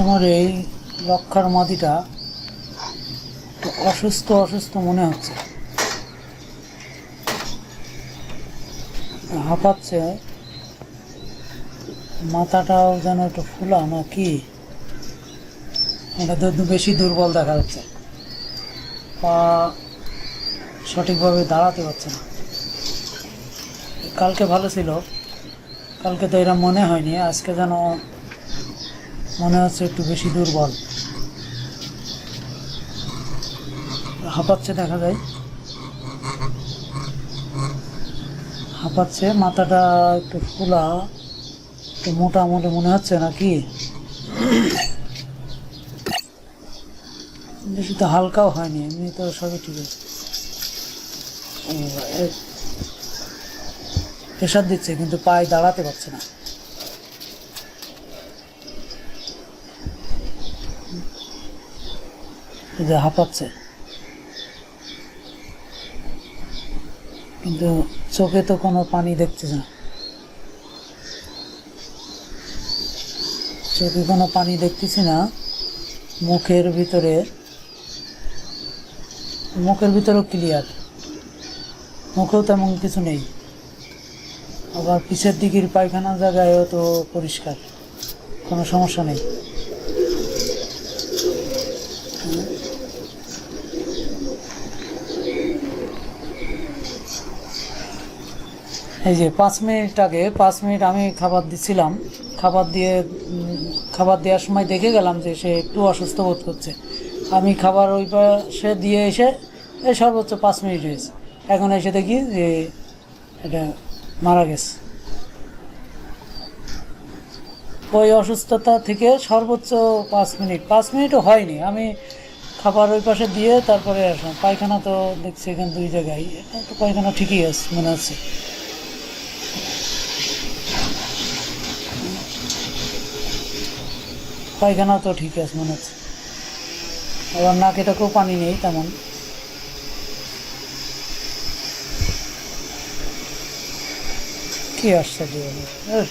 আমার এই রক্ষার মাদিটা একটু অসুস্থ অসুস্থ মনে হচ্ছে। হাঁপাচ্ছে। মাথাটাও যেন একটু ফুলা না কি? এটা তো বেশি দুর্বল দেখা যাচ্ছে। পা সঠিকভাবে দাঁড়াতে পারছে না। কালকে ভালো ছিল। কালকে তো এরা মনে হয়নি। আজকে যেন মনে হচ্ছে একটু বেশি দুর্বল। হাঁপাচ্ছে দেখা যায়। হাঁপাচ্ছে, মাথাটা একটু ফোলা একটু মোটামুটি মনে হচ্ছে নাকি? বেশি তো হালকাও হয়নি, এমনি তো সবই ঠিক আছে। প্রেশার দিচ্ছে, কিন্তু পায়ে দাঁড়াতে পারছে না। যে হাঁপাচ্ছে। কিন্তু চোখে তো কোনো পানি দেখছে না। চোখে কোনো পানি দেখতেছি না। মুখের ভিতরে, মুখের ভিতরেও ক্লিয়ার মুখেও তেমন কিছু নেই। আবার পিছের দিকের পায়খানা জায়গায়ও তো পরিষ্কার। কোনো সমস্যা নেই। এই যে পাঁচ মিনিট আগে, পাঁচ মিনিট আমি খাবার দিচ্ছিলাম খাবার দিয়ে খাবার দেওয়ার সময় দেখে গেলাম যে সে একটু অসুস্থ বোধ করছে। আমি খাবার ওই পাশে দিয়ে এসে এই সর্বোচ্চ পাঁচ মিনিট হয়েছে। এখন এসে দেখি যে এটা মারা গেছে। ওই অসুস্থতা থেকে সর্বোচ্চ পাঁচ মিনিট। পাঁচ মিনিটও হয়নি। আমি খাবার ওই পাশে দিয়ে তারপরে আসলাম। পায়খানা তো দেখছি এখানে দুই জায়গায়। পায়খানা ঠিকই আছে, মনে হচ্ছে। পায়খানা তো ঠিক আছে মনে হচ্ছে আবার নাকে তাকেও পানি নেই তেমন কি আসছে। এহ,